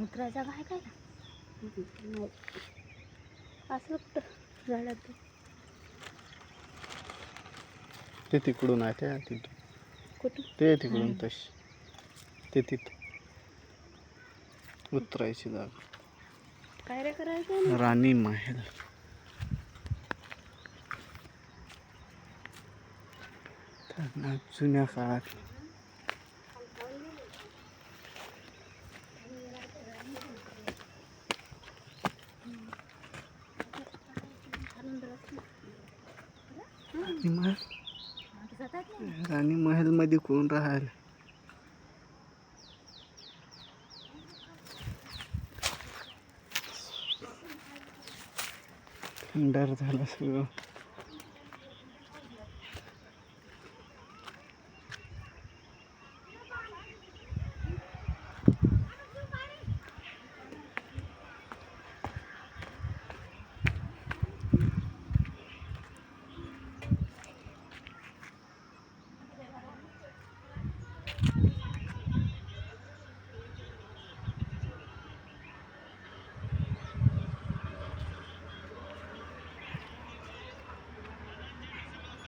मुद्राचा काय काय नाही असलं कुठं झाडात ते तिकडून आहे त्या तिथून. कुठं ते तिकडून तशी. ते तिथं. उतरायची जागा. काय रे करायचं राणी महल. जुन्या काळात राणी महल राणी मध्ये कोण राहायला डर झाला सगळं.